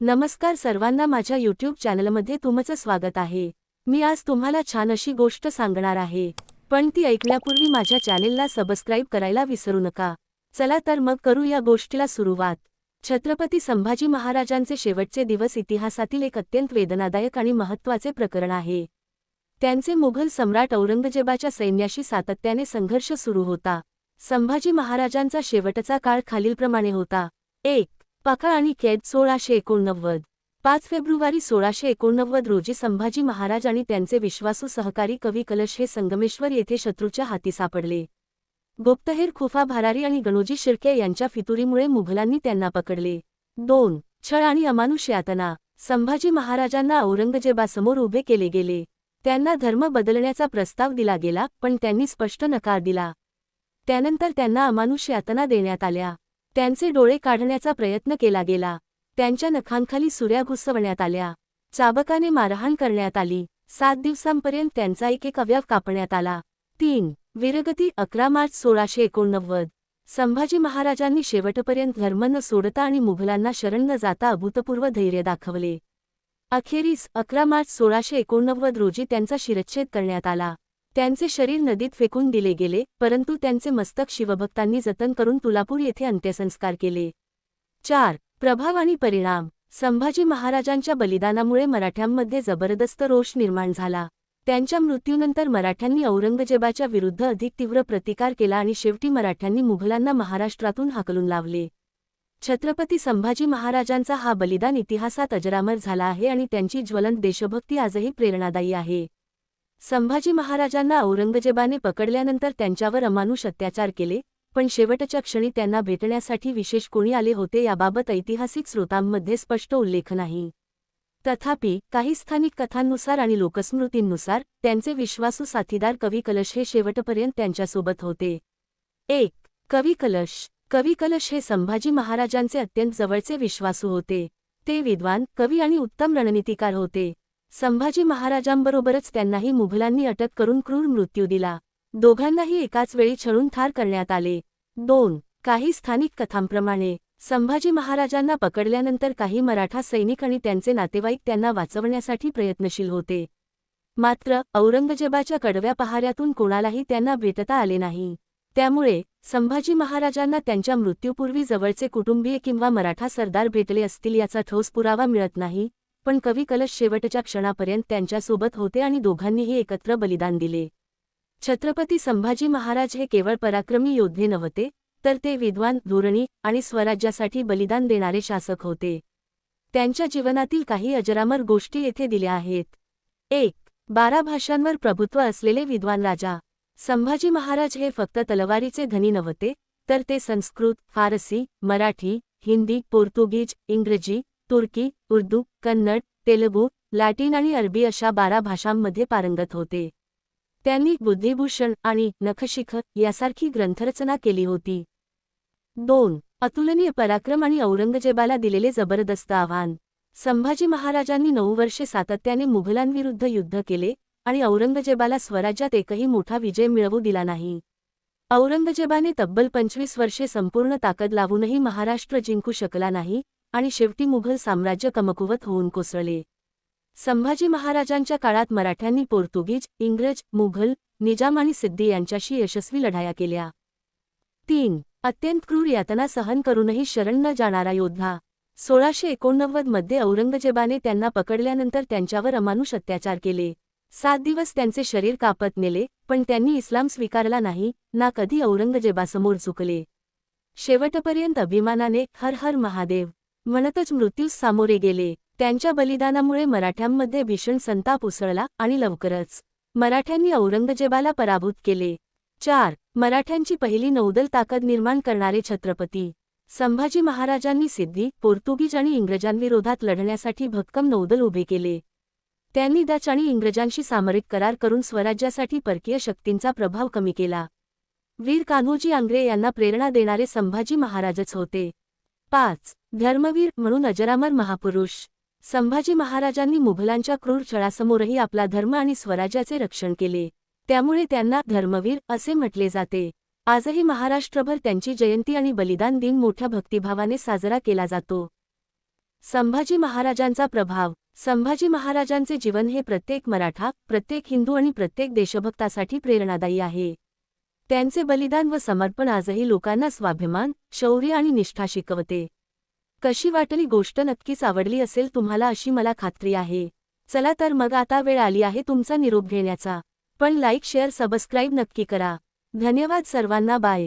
नमस्कार सर्वांना माझ्या यूट्यूब चॅनलमध्ये तुमचं स्वागत आहे. मी आज तुम्हाला छान अशी गोष्ट सांगणार आहे. पण ती ऐकण्यापूर्वी माझ्या चॅनेलला सबस्क्राईब करायला विसरू नका. चला तर मग करू या गोष्टीला सुरुवात. छत्रपती संभाजी महाराजांचे शेवटचे दिवस इतिहासातील एक अत्यंत वेदनादायक आणि महत्त्वाचे प्रकरण आहे. त्यांचे मुघल सम्राट औरंगजेबाच्या सैन्याशी सातत्याने संघर्ष सुरू होता. संभाजी महाराजांचा शेवटचा काळ खालीलप्रमाणे होता. एक पाखळ आणि कैद सोळाशे एकोणनव्वद. पाच फेब्रुवारी सोळाशे एकोणनव्वद रोजी संभाजी महाराज आणि त्यांचे विश्वासू सहकारी कवी कलश हे संगमेश्वर येथे शत्रूच्या हाती सापडले. गुप्तहेर खुफा भारारी आणि गणोजी शिर्के यांच्या फितुरीमुळे मुघलांनी त्यांना पकडले. दोन. छळ आणि अमानुष यातना संभाजी महाराजांना औरंगजेबासमोर उभे केले गेले. त्यांना धर्म बदलण्याचा प्रस्ताव दिला गेला पण त्यांनी स्पष्ट नकार दिला. त्यानंतर त्यांना अमानुष यातना देण्यात आल्या. त्यांचे डोळे काढण्याचा प्रयत्न केला गेला. त्यांच्या नखांखाली सुऱ्या घुसवण्यात आल्या. चाबकाने मारहाण करण्यात आली. सात दिवसांपर्यंत त्यांचा एक एक अवयव कापण्यात आला. तीन. वीरगती अकरा मार्च सोळाशे एकोणनव्वद. संभाजी महाराजांनी शेवटपर्यंत धर्म न सोडता आणि मुघलांना शरण न जाता अभूतपूर्व धैर्य दाखवले. अखेरीस अकरा मार्च सोळाशे एकोणनव्वद रोजी त्यांचा शिरच्छेद करण्यात आला. त्यांचे शरीर नदीत फेकून दिले गेले परंतु त्यांचे मस्तक शिवभक्तांनी जतन करून तुलापूर येथे अंत्यसंस्कार केले. चार प्रभाव आणि परिणाम. संभाजी महाराजांच्या बलिदानामुळे मराठ्यांमध्ये जबरदस्त रोष निर्माण झाला. त्यांच्या मृत्यूनंतर मराठ्यांनी औरंगजेबाच्या विरुद्ध अधिक तीव्र प्रतिकार केला आणि शेवटी मराठ्यांनी मुघलांना महाराष्ट्रातून हाकलून लावले. छत्रपती संभाजी महाराजांचा हा बलिदान इतिहासात अजरामर झाला आहे आणि त्यांची ज्वलंत देशभक्ती आजही प्रेरणादायी आहे. संभाजी महाराजांना औरंगजेबाने पकडल्यानंतर त्यांच्यावर अमानुष अत्याचार केले पण शेवटच्या क्षणी त्यांना भेटण्यासाठी विशेष कोणी आले होते याबाबत ऐतिहासिक स्रोतांमध्ये स्पष्ट उल्लेख नाही. तथापि काही स्थानिक कथांनुसार आणि लोकस्मृतींनुसार त्यांचे विश्वासू साथीदार कवी कलश हे शेवटपर्यंत त्यांच्यासोबत होते. एक कवी कलश. कवी कलश हे संभाजी महाराजांचे अत्यंत जवळचे विश्वासू होते. ते विद्वान कवी आणि उत्तम रणनीतिकार होते. संभाजी महाराजांबरोबरच त्यांनाही मुघलांनी अटक करून क्रूर मृत्यू दिला. दोघांनाही एकाच वेळी छळून ठार करण्यात आले. दोन काही स्थानिक कथांप्रमाणे संभाजी महाराजांना पकडल्यानंतर काही मराठा सैनिक आणि त्यांचे नातेवाईक त्यांना वाचवण्यासाठी प्रयत्नशील होते. मात्र औरंगजेबाच्या कडव्या पहाऱ्यातून कोणालाही त्यांना भेटता आले नाही. त्यामुळे संभाजी महाराजांना त्यांच्या मृत्यूपूर्वी जवळचे कुटुंबीय किंवा मराठा सरदार भेटले असतील याचा ठोस पुरावा मिळत नाही. पण कवी कलश शेवटच्या क्षणापर्यंत त्यांच्यासोबत होते आणि दोघांनीही एकत्र बलिदान दिले. छत्रपती संभाजी महाराज हे केवळ पराक्रमी योद्धे नव्हते तर ते विद्वान धोरणी आणि स्वराज्यासाठी बलिदान देणारे शासक होते. त्यांच्या जीवनातील काही अजरामर गोष्टी येथे दिल्या आहेत. एक बारा भाषांवर प्रभुत्व असलेले विद्वान राजा. संभाजी महाराज हे फक्त तलवारीचे धनी नव्हते तर ते संस्कृत फारसी मराठी हिंदी पोर्तुगीज इंग्रजी तुर्की उर्दू कन्नड तेलुगू लॅटिन आणि अरबी अशा बारा भाषांमध्ये पारंगत होते. त्यांनी बुद्धिभूषण आणि नखशिख यासारखी ग्रंथरचना केली होती. दोन अतुलनीय पराक्रम आणि औरंगजेबाला दिलेले जबरदस्त आव्हान. संभाजी महाराजांनी नऊ वर्षे सातत्याने मुघलांविरुद्ध युद्ध केले आणि औरंगजेबाला स्वराज्यात एकही मोठा विजय मिळवू दिला नाही. औरंगजेबाने तब्बल पंचवीस वर्षे संपूर्ण ताकद लावूनही महाराष्ट्र जिंकू शकला नाही आणि शेवटी मुघल साम्राज्य कमकुवत होऊन कोसळले. संभाजी महाराजांच्या काळात मराठ्यांनी पोर्तुगीज इंग्रज मुघल निजाम आणि सिद्धी यांच्याशी यशस्वी लढाया केल्या. तीन. अत्यंत क्रूर यातना सहन करूनही शरण न जाणारा योद्धा. सोळाशे एकोणनव्वदमध्ये औरंगजेबाने त्यांना पकडल्यानंतर त्यांच्यावर अमानुष अत्याचार केले. सात दिवस त्यांचे शरीर कापत नेले पण त्यांनी इस्लाम स्वीकारला नाही ना कधी औरंगजेबासमोर चुकले. शेवटपर्यंत अभिमानाने हर हर महादेव. म्हणतच मृत्यूस सामोरे गेले. त्यांच्या बलिदानामुळे मराठ्यांमध्ये भीषण संताप उसळला आणि लवकरच मराठ्यांनी औरंगजेबाला पराभूत केले. चार. मराठ्यांची पहिली नौदल ताकद निर्माण करणारे छत्रपती. संभाजी महाराजांनी सिद्धी पोर्तुगीज आणि इंग्रजांविरोधात लढण्यासाठी भक्कम नौदल उभे केले. त्यांनी डच आणि इंग्रजांशी सामरिक करार करून स्वराज्यासाठी परकीय शक्तींचा प्रभाव कमी केला. वीर कान्होजी आंग्रे यांना प्रेरणा देणारे संभाजी महाराजच होते. पाच. धर्मवीर म्हणून अजरामर महापुरुष. संभाजी महाराजांनी मुघलांच्या क्रूर छळासमोरही आपला धर्म आणि स्वराज्याचे रक्षण केले. त्यामुळे त्यांना धर्मवीर असे म्हटले जाते. आजही महाराष्ट्रभर त्यांची जयंती आणि बलिदान दिन मोठ्या भक्तिभावाने साजरा केला जातो. संभाजी महाराजांचा प्रभाव. संभाजी महाराजांचे जीवन हे प्रत्येक मराठा प्रत्येक हिंदू आणि प्रत्येक देशभक्तासाठी प्रेरणादायी आहे. त्यांचे बलिदान व समर्पण आजही लोकांना स्वाभिमान शौर्य आणि निष्ठा शिकवते. कशी वाटली गोष्ट नक्कीच आवडली असेल तुम्हाला अशी मला खात्री आहे. चला तर मग आता वेळ आली आहे तुमचा निरोप घेण्याचा. पण लाईक शेअर सबस्क्राईब नक्की करा. धन्यवाद सर्वांना बाय.